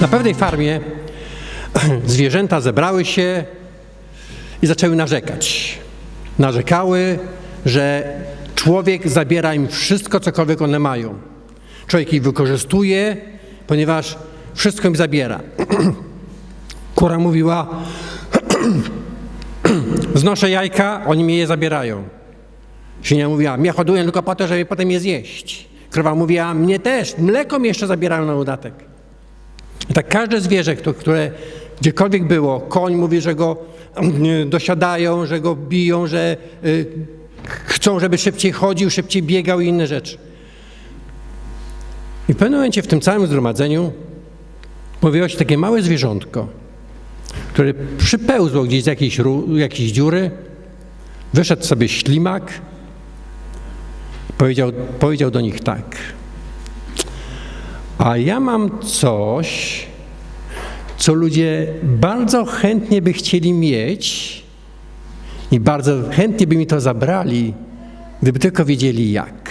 Na pewnej farmie zwierzęta zebrały się i zaczęły narzekać. Narzekały, że człowiek zabiera im wszystko, cokolwiek one mają. Człowiek ich wykorzystuje, ponieważ wszystko im zabiera. Kura mówiła, znoszę jajka, oni mi je zabierają. Świnia mówiła, mnie hoduję tylko po to, żeby potem je zjeść. Krowa mówiła, mnie też, mleko mi jeszcze zabierają na dodatek. Tak każde zwierzę, które gdziekolwiek było, koń mówi, że go mm, dosiadają, że go biją, że y, chcą, żeby szybciej chodził, szybciej biegał i inne rzeczy. I w pewnym momencie w tym całym zgromadzeniu pojawiło się takie małe zwierzątko, które przypełzło gdzieś z jakiejś, jakiejś dziury, wyszedł sobie ślimak, powiedział, powiedział do nich tak. A ja mam coś, co ludzie bardzo chętnie by chcieli mieć i bardzo chętnie by mi to zabrali, gdyby tylko wiedzieli jak.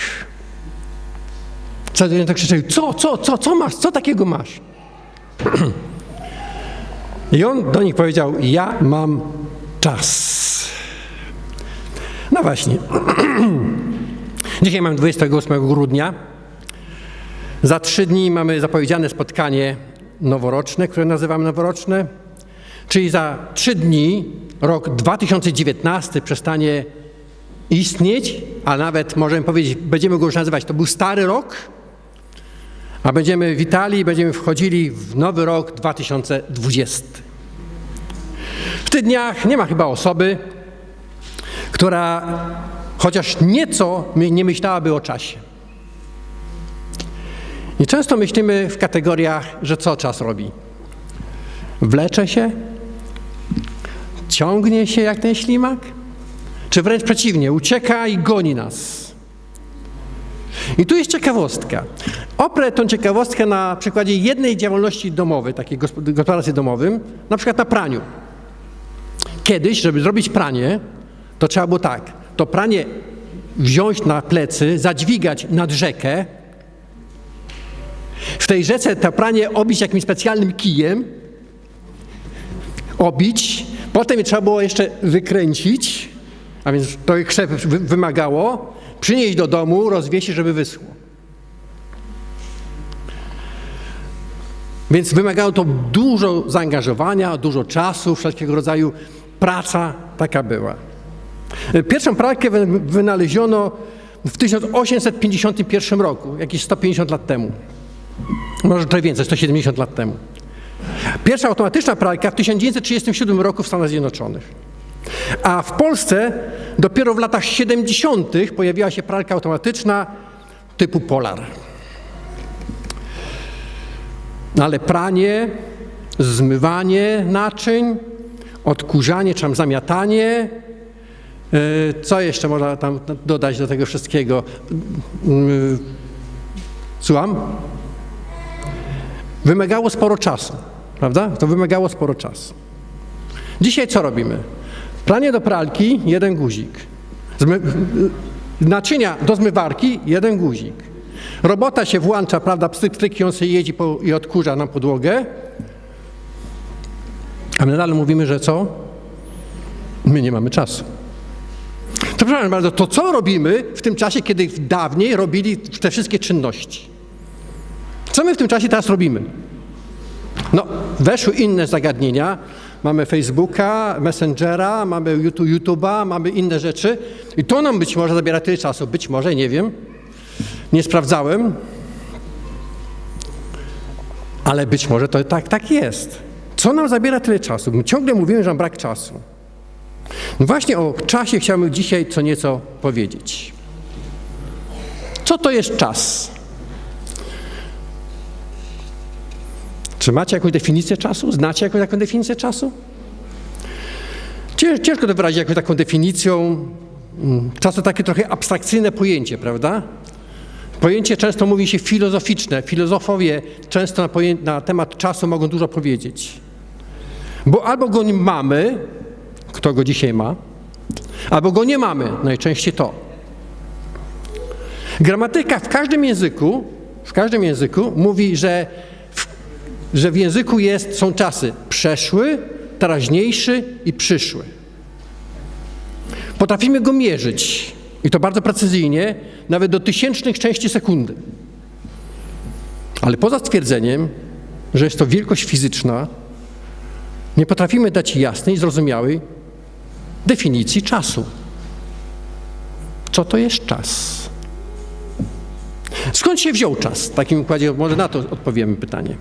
Co to krzyczeli, co, co, co, co masz, co takiego masz? I on do nich powiedział, ja mam czas. No właśnie. Dzisiaj mam 28 grudnia. Za trzy dni mamy zapowiedziane spotkanie noworoczne, które nazywamy noworoczne. Czyli za trzy dni rok 2019 przestanie istnieć, a nawet możemy powiedzieć, będziemy go już nazywać, to był stary rok, a będziemy witali, będziemy wchodzili w nowy rok 2020. W tych dniach nie ma chyba osoby, która chociaż nieco nie myślałaby o czasie. I często myślimy w kategoriach, że co czas robi? Wlecze się? Ciągnie się jak ten ślimak? Czy wręcz przeciwnie, ucieka i goni nas? I tu jest ciekawostka. Oprę tą ciekawostkę na przykładzie jednej działalności domowej, takiej gospod- gospodarstwie domowym, na przykład na praniu. Kiedyś, żeby zrobić pranie, to trzeba było tak, to pranie wziąć na plecy, zadźwigać nad rzekę, w tej rzece to pranie obić jakimś specjalnym kijem, obić, potem je trzeba było jeszcze wykręcić, a więc to wy- wymagało, przynieść do domu, rozwiesić, żeby wyschło. Więc wymagało to dużo zaangażowania, dużo czasu, wszelkiego rodzaju praca taka była. Pierwszą pralkę wy- wynaleziono w 1851 roku, jakieś 150 lat temu. Może trochę więcej, 170 lat temu. Pierwsza automatyczna pralka w 1937 roku w Stanach Zjednoczonych. A w Polsce dopiero w latach 70. pojawiła się pralka automatyczna typu Polar. No ale pranie, zmywanie naczyń, odkurzanie czy tam zamiatanie, yy, co jeszcze można tam dodać do tego wszystkiego? Yy, Słucham? Wymagało sporo czasu, prawda? To wymagało sporo czasu. Dzisiaj co robimy? Pranie do pralki, jeden guzik. Zmy... Naczynia do zmywarki, jeden guzik. Robota się włącza, prawda, pstryk, pstryk on sobie jedzie po, i odkurza nam podłogę. A my nadal mówimy, że co? My nie mamy czasu. To przepraszam bardzo, to co robimy w tym czasie, kiedy dawniej robili te wszystkie czynności? Co my w tym czasie teraz robimy? No, weszły inne zagadnienia. Mamy Facebooka, Messengera, mamy YouTube- YouTube'a, mamy inne rzeczy. I to nam być może zabiera tyle czasu. Być może, nie wiem. Nie sprawdzałem. Ale być może to tak, tak jest. Co nam zabiera tyle czasu? My ciągle mówimy, że nam brak czasu. No właśnie o czasie chciałbym dzisiaj co nieco powiedzieć. Co to jest czas? Czy macie jakąś definicję czasu? Znacie jakąś taką definicję czasu? Cię- Ciężko to wyrazić jakąś taką definicją. Mm, Czas to takie trochę abstrakcyjne pojęcie, prawda? Pojęcie często mówi się filozoficzne. Filozofowie często na, na temat czasu mogą dużo powiedzieć. Bo albo go mamy, kto go dzisiaj ma, albo go nie mamy, najczęściej to. Gramatyka w każdym języku, w każdym języku mówi, że że w języku jest, są czasy przeszły, teraźniejszy i przyszły. Potrafimy go mierzyć i to bardzo precyzyjnie, nawet do tysięcznych części sekundy. Ale poza stwierdzeniem, że jest to wielkość fizyczna, nie potrafimy dać jasnej, zrozumiałej definicji czasu. Co to jest czas? Skąd się wziął czas? W takim układzie może na to odpowiemy pytanie.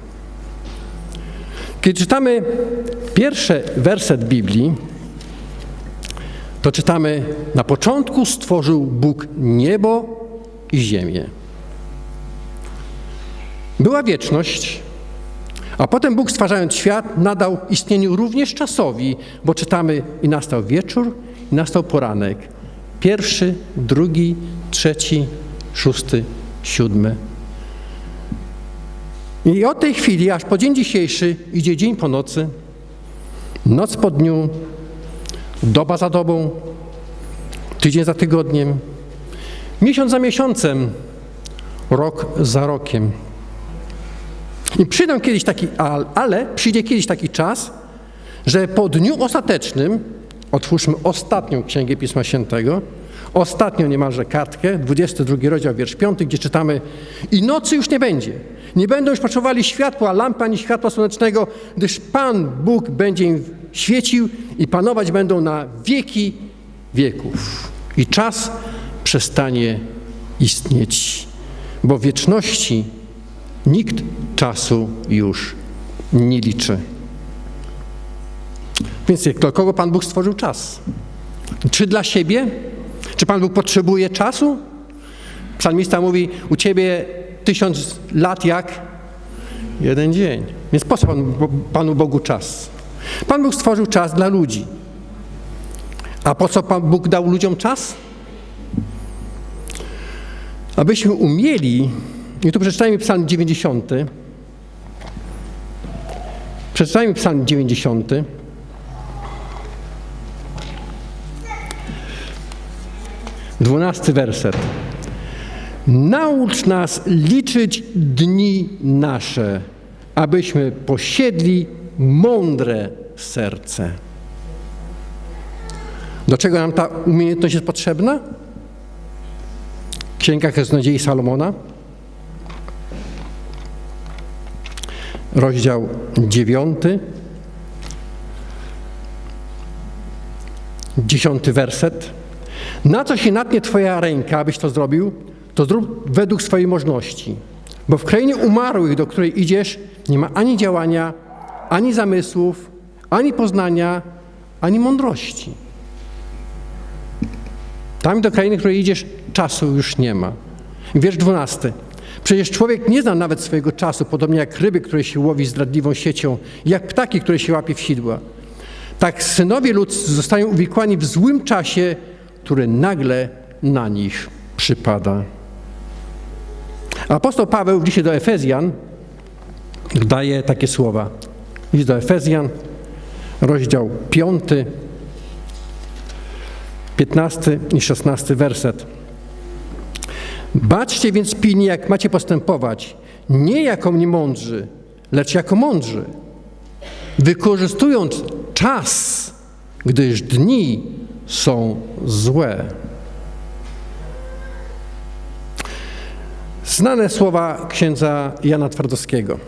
Kiedy czytamy pierwszy werset Biblii, to czytamy: Na początku stworzył Bóg niebo i ziemię. Była wieczność, a potem Bóg stwarzając świat nadał istnieniu również czasowi, bo czytamy i nastał wieczór, i nastał poranek. Pierwszy, drugi, trzeci, szósty, siódmy. I od tej chwili, aż po dzień dzisiejszy, idzie dzień po nocy, noc po dniu, doba za dobą, tydzień za tygodniem, miesiąc za miesiącem, rok za rokiem. I przyjdą kiedyś taki, ale przyjdzie kiedyś taki czas, że po dniu ostatecznym, otwórzmy ostatnią Księgę Pisma Świętego, ostatnią niemalże kartkę, 22 rozdział, wiersz 5, gdzie czytamy i nocy już nie będzie. Nie będą już potrzebowali światła lampy ani światła słonecznego, gdyż Pan Bóg będzie im świecił i panować będą na wieki wieków. I czas przestanie istnieć, bo wieczności nikt czasu już nie liczy. Więc dla kogo Pan Bóg stworzył czas? Czy dla siebie? Czy Pan Bóg potrzebuje czasu? Psalmista mówi, u Ciebie tysiąc lat jak jeden dzień. Więc po co Panu, Panu Bogu czas? Pan Bóg stworzył czas dla ludzi. A po co Pan Bóg dał ludziom czas? Abyśmy umieli, i tu przeczytajmy psalm 90, przeczytajmy psalm 90, Dwunasty werset. Naucz nas liczyć dni nasze, abyśmy posiedli mądre serce. Do czego nam ta umiejętność jest potrzebna? Księga Kaznodziei Salomona, rozdział dziewiąty, dziesiąty werset. Na co się natnie Twoja ręka, abyś to zrobił, to zrób według swojej możności. Bo w krainie umarłych, do której idziesz, nie ma ani działania, ani zamysłów, ani poznania, ani mądrości. Tam do krainy, do której idziesz, czasu już nie ma. Wiersz dwunasty. Przecież człowiek nie zna nawet swojego czasu, podobnie jak ryby, które się łowi zdradliwą siecią, jak ptaki, które się łapie w sidła. Tak synowie ludzcy zostają uwikłani w złym czasie, który nagle na nich przypada. Apostoł Paweł w liście do Efezjan daje takie słowa. List do Efezjan, rozdział 5, 15 i 16 werset. Baczcie więc pilnie, jak macie postępować, nie jako niemądrzy, lecz jako mądrzy, wykorzystując czas, gdyż dni są złe. Znane słowa księdza Jana Twardowskiego.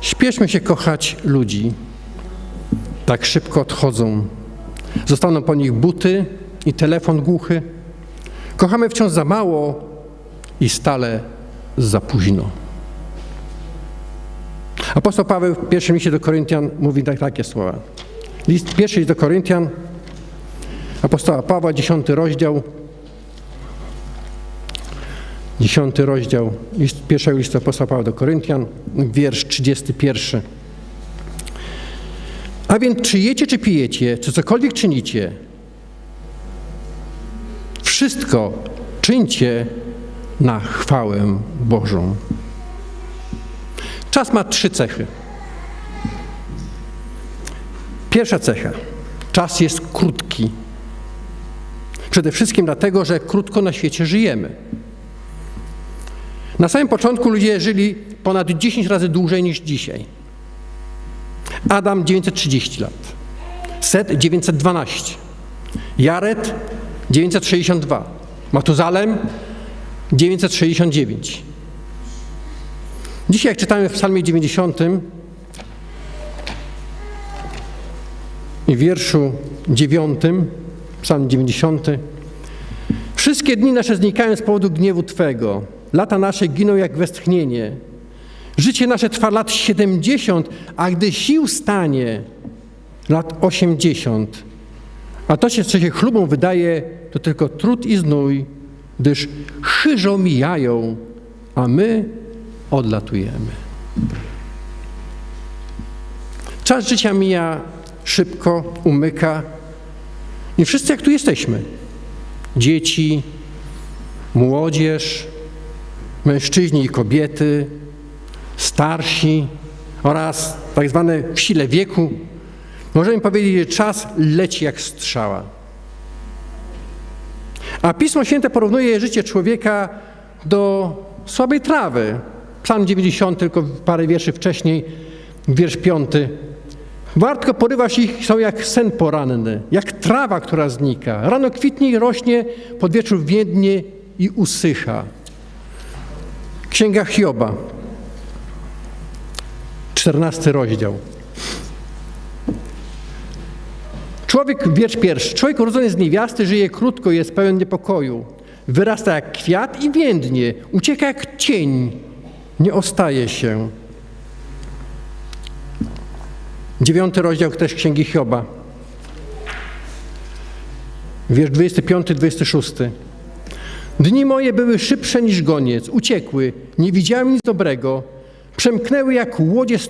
Śpieszmy się kochać ludzi, tak szybko odchodzą. Zostaną po nich buty i telefon głuchy. Kochamy wciąż za mało i stale za późno. Apostoł Paweł w pierwszym liście do Koryntian mówi tak, takie słowa. List pierwszy do Koryntian, apostoła Pawła, dziesiąty rozdział, dziesiąty rozdział list, pierwszego listu apostoła Pawła do Koryntian, wiersz 31. A więc czy jecie, czy pijecie, czy cokolwiek czynicie, wszystko czyńcie na chwałę Bożą. Czas ma trzy cechy. Pierwsza cecha. Czas jest krótki. Przede wszystkim dlatego, że krótko na świecie żyjemy. Na samym początku ludzie żyli ponad 10 razy dłużej niż dzisiaj. Adam 930 lat. Set 912. Jared 962. Matuzalem 969. Dzisiaj, jak czytamy w Psalmie 90 i wierszu 9, Psalm 90, Wszystkie dni nasze znikają z powodu gniewu Twego. Lata nasze giną jak westchnienie. Życie nasze trwa lat 70, a gdy sił stanie, lat 80. A to, się, co się chlubą wydaje, to tylko trud i znój, gdyż chyżo mijają, a my odlatujemy. Czas życia mija szybko, umyka i wszyscy jak tu jesteśmy. Dzieci, młodzież, mężczyźni i kobiety, starsi oraz tak zwane w sile wieku. Możemy powiedzieć, że czas leci jak strzała. A Pismo Święte porównuje życie człowieka do słabej trawy. Psalm 90, tylko parę wierszy wcześniej, wiersz piąty. Wartko porywasz ich, są jak sen poranny, jak trawa, która znika. Rano kwitnie i rośnie, pod wieczór wiednie i usycha. Księga Hioba, 14 rozdział. Człowiek, wiersz pierwszy. Człowiek urodzony z niewiasty żyje krótko, jest pełen niepokoju. Wyrasta jak kwiat i więdnie. Ucieka jak cień. Nie ostaje się. Dziewiąty rozdział też Księgi Hioba. Wiersz 25-26. Dni moje były szybsze niż goniec, uciekły, nie widziałem nic dobrego. Przemknęły jak łodzie z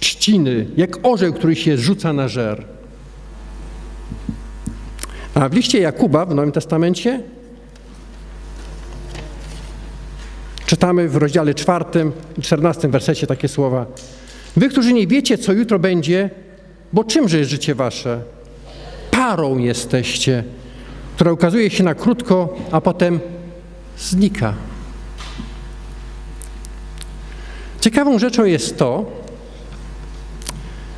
trzciny, jak orzeł, który się rzuca na żer. A w liście Jakuba w Nowym Testamencie czytamy w rozdziale czwartym, czternastym wersecie takie słowa. Wy, którzy nie wiecie, co jutro będzie, bo czymże jest życie wasze? Parą jesteście, która ukazuje się na krótko, a potem znika. Ciekawą rzeczą jest to,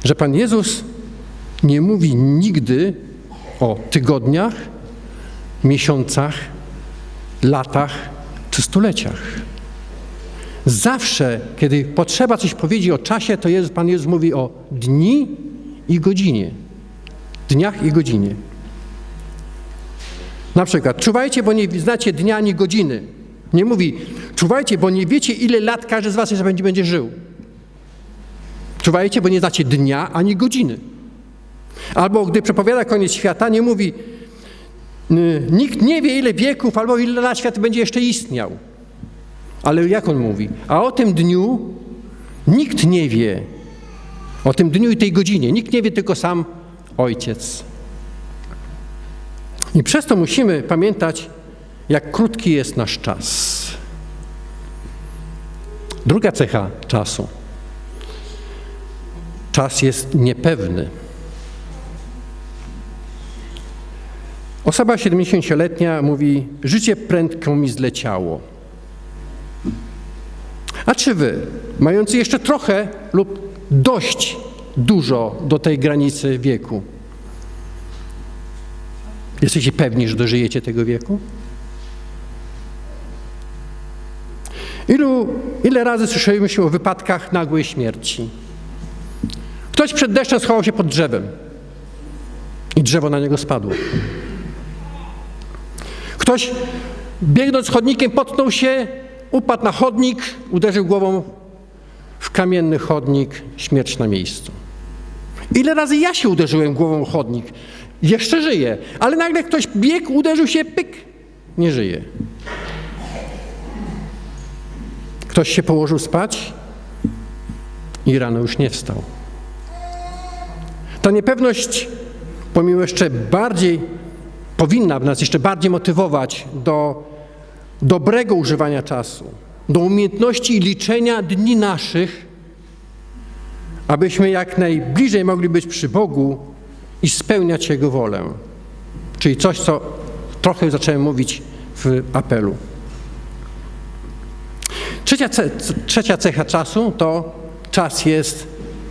że Pan Jezus nie mówi nigdy o tygodniach, miesiącach, latach czy stuleciach. Zawsze, kiedy potrzeba coś powiedzieć o czasie, to Jezus, Pan Jezus mówi o dni i godzinie. Dniach i godzinie. Na przykład, czuwajcie, bo nie znacie dnia ani godziny. Nie mówi, czuwajcie, bo nie wiecie, ile lat każdy z was jeszcze będzie, będzie żył. Czuwajcie, bo nie znacie dnia ani godziny. Albo gdy przepowiada koniec świata, nie mówi, nikt nie wie, ile wieków albo ile lat świat będzie jeszcze istniał. Ale jak on mówi? A o tym dniu nikt nie wie. O tym dniu i tej godzinie. Nikt nie wie, tylko sam Ojciec. I przez to musimy pamiętać, jak krótki jest nasz czas. Druga cecha czasu. Czas jest niepewny. Osoba 70-letnia mówi: Życie prędko mi zleciało. A czy wy, mający jeszcze trochę lub dość dużo do tej granicy wieku, jesteście pewni, że dożyjecie tego wieku? Ilu, ile razy słyszeliśmy o wypadkach nagłej śmierci? Ktoś przed deszczem schował się pod drzewem i drzewo na niego spadło. Ktoś biegnąc chodnikiem potknął się, upadł na chodnik, uderzył głową w kamienny chodnik, śmierć na miejscu. Ile razy ja się uderzyłem głową w chodnik? Jeszcze żyję, ale nagle ktoś biegł, uderzył się, pyk, nie żyje. Ktoś się położył spać i rano już nie wstał. Ta niepewność, pomimo jeszcze bardziej, powinna nas jeszcze bardziej motywować do dobrego używania czasu, do umiejętności liczenia dni naszych, abyśmy jak najbliżej mogli być przy Bogu i spełniać Jego wolę. Czyli coś, co trochę zacząłem mówić w apelu. Trzecia, ce trzecia cecha czasu to czas jest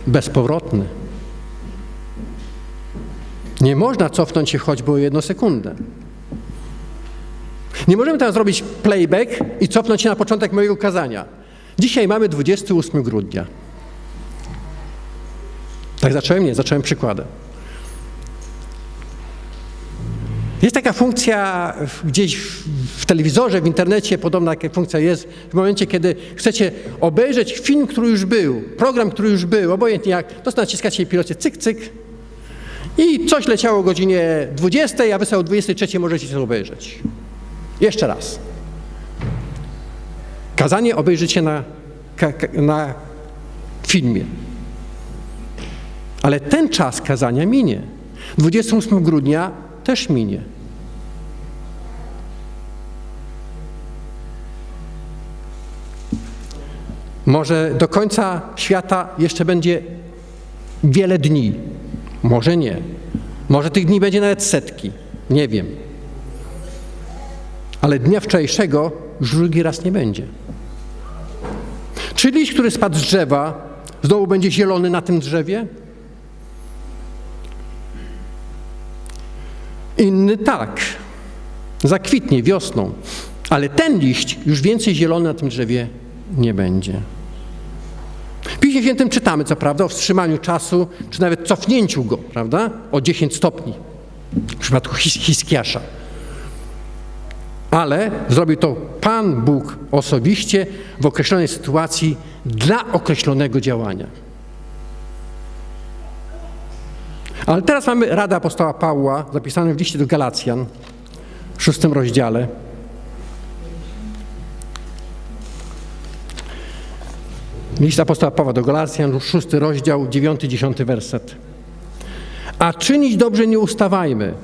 bezpowrotny. Nie można cofnąć się choćby o jedną sekundę. Nie możemy teraz zrobić playback i cofnąć się na początek mojego kazania. Dzisiaj mamy 28 grudnia. Tak zacząłem? Nie, zacząłem przykładem. Jest taka funkcja gdzieś w, telewizorze, w internecie, podobna funkcja jest w momencie, kiedy chcecie obejrzeć film, który już był, program, który już był, obojętnie jak, to naciskacie pilocie cyk, cyk i coś leciało o godzinie 20, a wy o 23 możecie to obejrzeć. Jeszcze raz. Kazanie obejrzycie na, na filmie. Ale ten czas kazania minie. 28 grudnia też minie. Może do końca świata jeszcze będzie wiele dni. Może nie. Może tych dni będzie nawet setki. Nie wiem. Ale dnia wczorajszego już drugi raz nie będzie. Czy liść, który spadł z drzewa, znowu będzie zielony na tym drzewie? Inny tak, zakwitnie wiosną, ale ten liść już więcej zielony na tym drzewie nie będzie. W Piśmie Świętym czytamy, co prawda, o wstrzymaniu czasu, czy nawet cofnięciu go, prawda, o 10 stopni w przypadku His Hiskiasza. Ale zrobił to Pan Bóg osobiście w określonej sytuacji dla określonego działania. Ale teraz mamy Radę Apostoła Pawła, zapisaną w liście do Galacjan, w szóstym rozdziale. List apostoła Pawła do Galacjan, szósty rozdział, dziewiąty, dziesiąty werset. A czynić dobrze nie ustawajmy,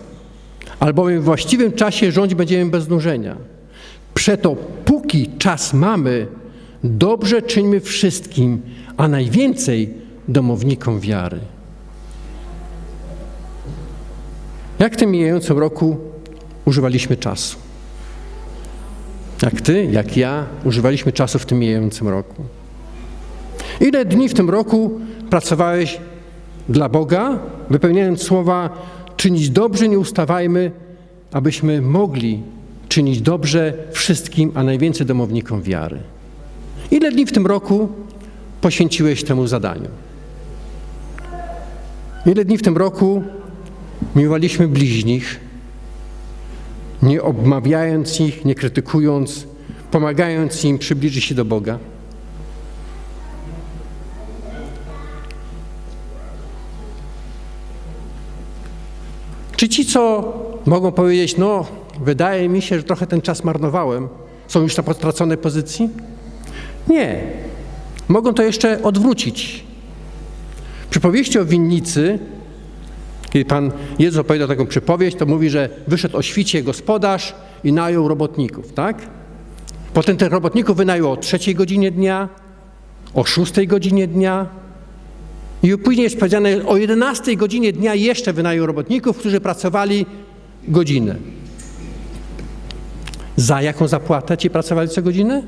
albowiem w właściwym czasie rządź będziemy bez nużenia. Przeto póki czas mamy, dobrze czyńmy wszystkim, a najwięcej domownikom wiary. Jak w tym mijającym roku używaliśmy czasu? Jak ty, jak ja używaliśmy czasu w tym mijającym roku? Ile dni w tym roku pracowałeś dla Boga, wypełniając słowa czynić dobrze, nie ustawajmy, abyśmy mogli czynić dobrze wszystkim, a najwięcej domownikom wiary? Ile dni w tym roku poświęciłeś temu zadaniu? Ile dni w tym roku miłowaliśmy bliźnich, nie obmawiając ich, nie krytykując, pomagając im przybliżyć się do Boga? Czy ci, co mogą powiedzieć, no, wydaje mi się, że trochę ten czas marnowałem, są już na potraconej pozycji? Nie. Mogą to jeszcze odwrócić. Przypowieści o winnicy, kiedy Pan Jezus opowiada taką przypowieść, to mówi, że wyszedł o świcie gospodarz i najął robotników, tak? Potem tych robotników wynajął o trzeciej godzinie dnia, o szóstej godzinie dnia, i później jest powiedziane, o 11 godzinie dnia jeszcze wynajął robotników, którzy pracowali godzinę. Za jaką zapłatę ci pracowali co godzinę?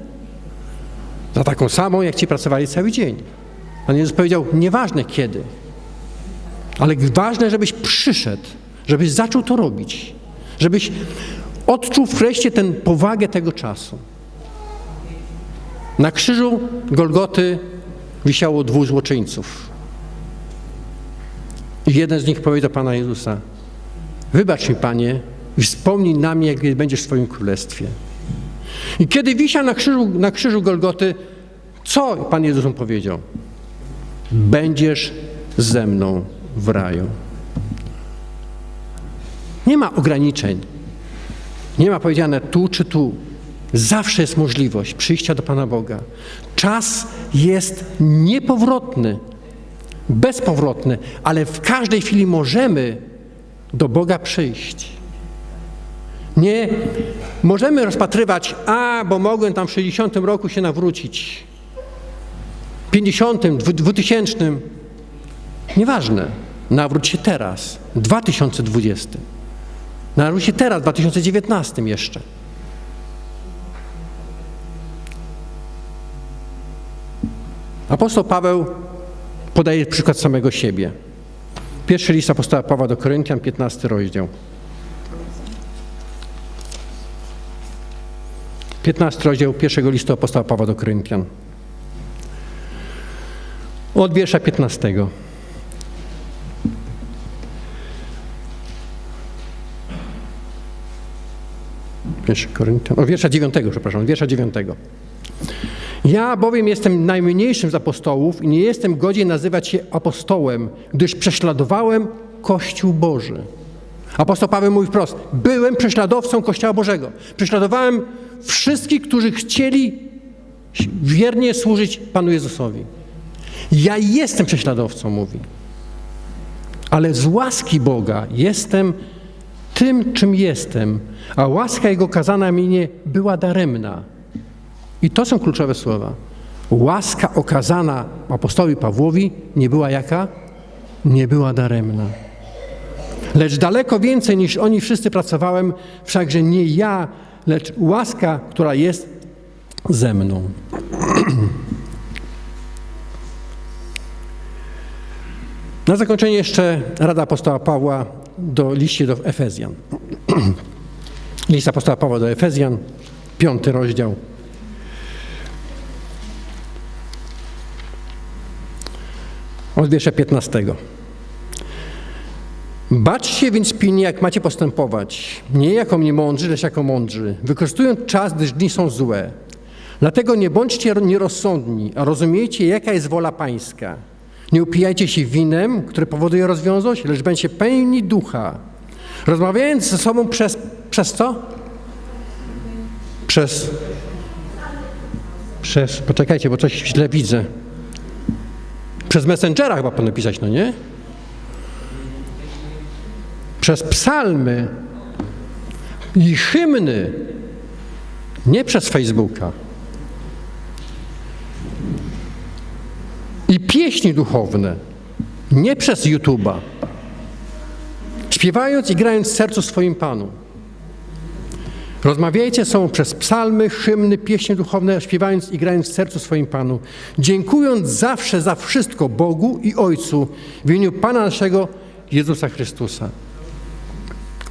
Za taką samą, jak ci pracowali cały dzień. Pan Jezus powiedział, nieważne kiedy, ale ważne, żebyś przyszedł, żebyś zaczął to robić, żebyś odczuł wreszcie tę powagę tego czasu. Na krzyżu Golgoty wisiało dwóch złoczyńców. I jeden z nich powiedział Pana Jezusa, wybacz mi Panie i wspomnij na mnie, jak będziesz w swoim królestwie. I kiedy wisiał na krzyżu, na krzyżu Golgoty, co Pan Jezus mu powiedział? Będziesz ze mną w raju. Nie ma ograniczeń. Nie ma powiedziane tu czy tu. Zawsze jest możliwość przyjścia do Pana Boga. Czas jest niepowrotny bezpowrotny, ale w każdej chwili możemy do Boga przyjść. Nie możemy rozpatrywać, a bo mogłem tam w 60 roku się nawrócić, 50, 2000. Nieważne. Nawróć się teraz, 2020. Nawróć się teraz, w 2019 jeszcze. Apostoł Paweł podaje przykład samego siebie. Pierwszy list apostoła Pawła do Koryntian, 15 rozdział. 15 rozdział pierwszego listu apostoła Pawła do Koryntian. Od wiersza 15. Pierwszy Koryntian, o wiersza 9, przepraszam, wiersza 9. Ja bowiem jestem najmniejszym z apostołów i nie jestem godzien nazywać się apostołem, gdyż prześladowałem Kościół Boży. Apostoł Paweł mówi wprost, byłem prześladowcą Kościoła Bożego. Prześladowałem wszystkich, którzy chcieli wiernie służyć Panu Jezusowi. Ja jestem prześladowcą, mówi. Ale z łaski Boga jestem tym, czym jestem, a łaska Jego kazana mi nie była daremna. I to są kluczowe słowa. Łaska okazana apostołowi Pawłowi nie była jaka? Nie była daremna. Lecz daleko więcej niż oni wszyscy pracowałem, wszakże nie ja, lecz łaska, która jest ze mną. Na zakończenie jeszcze Rada Apostoła Pawła do liście do Efezjan. List Apostoła Pawła do Efezjan, piąty rozdział. Od wiersza 15. Baczcie więc pilnie, jak macie postępować, nie jako niemądrzy, lecz jako mądrzy, wykorzystując czas, gdyż dni są złe. Dlatego nie bądźcie nierozsądni, a rozumiejcie, jaka jest wola pańska. Nie upijajcie się winem, które powoduje rozwiązłość, lecz bądźcie pełni ducha. Rozmawiając ze sobą przez, przez co? Przez, przez, poczekajcie, bo coś źle widzę. Przez Messengera chyba powinno pisać, no nie? Przez psalmy i hymny, nie przez Facebooka. I pieśni duchowne, nie przez YouTube'a. Śpiewając i grając w sercu swoim Panu. Rozmawiajcie są przez psalmy, hymny, pieśni duchowne, śpiewając i grając w sercu swoim Panu, dziękując zawsze za wszystko Bogu i Ojcu w imieniu Pana naszego Jezusa Chrystusa.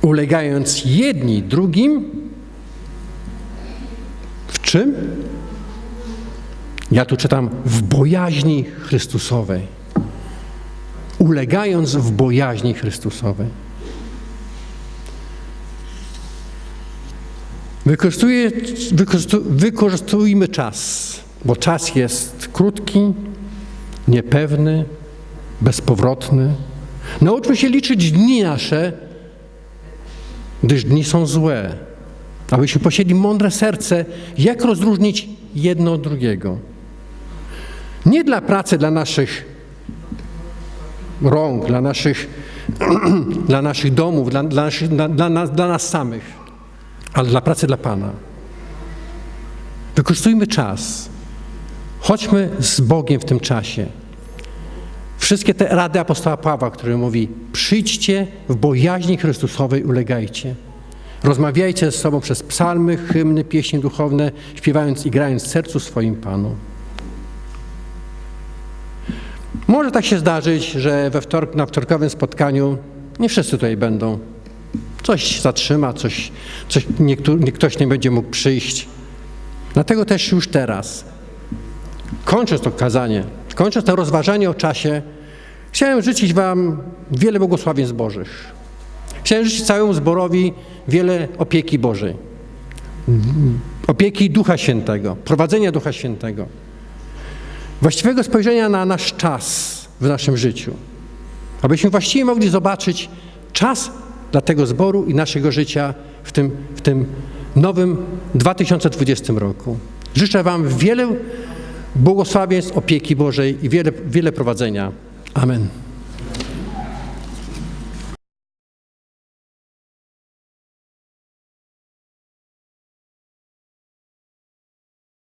Ulegając jedni drugim w czym? Ja tu czytam w bojaźni Chrystusowej. Ulegając w bojaźni Chrystusowej. Wykorzystuje, wykorzystu, wykorzystujmy czas, bo czas jest krótki, niepewny, bezpowrotny. Nauczmy się liczyć dni nasze, gdyż dni są złe, abyśmy posiedli mądre serce, jak rozróżnić jedno od drugiego. Nie dla pracy dla naszych rąk, dla naszych, dla naszych domów, dla, dla, dla, nas, dla nas samych, ale dla pracy dla Pana. Wykorzystujmy czas. Chodźmy z Bogiem w tym czasie. Wszystkie te rady apostoła Pawła, który mówi: przyjdźcie w bojaźni Chrystusowej, ulegajcie. Rozmawiajcie ze sobą przez psalmy, hymny, pieśni duchowne, śpiewając i grając w sercu swoim Panu. Może tak się zdarzyć, że we wtork, na wtorkowym spotkaniu nie wszyscy tutaj będą. Coś zatrzyma, coś, coś niektóry, ktoś nie będzie mógł przyjść. Dlatego też już teraz, kończąc to kazanie, kończąc to rozważanie o czasie, chciałem życzyć Wam wiele błogosławieństw Bożych. Chciałem życzyć całemu zborowi wiele opieki Bożej. Opieki Ducha Świętego, prowadzenia Ducha Świętego. Właściwego spojrzenia na nasz czas w naszym życiu. Abyśmy właściwie mogli zobaczyć czas dla tego zboru i naszego życia w tym, w tym nowym 2020 roku. Życzę Wam wiele błogosławieństw, opieki Bożej i wiele, wiele prowadzenia. Amen.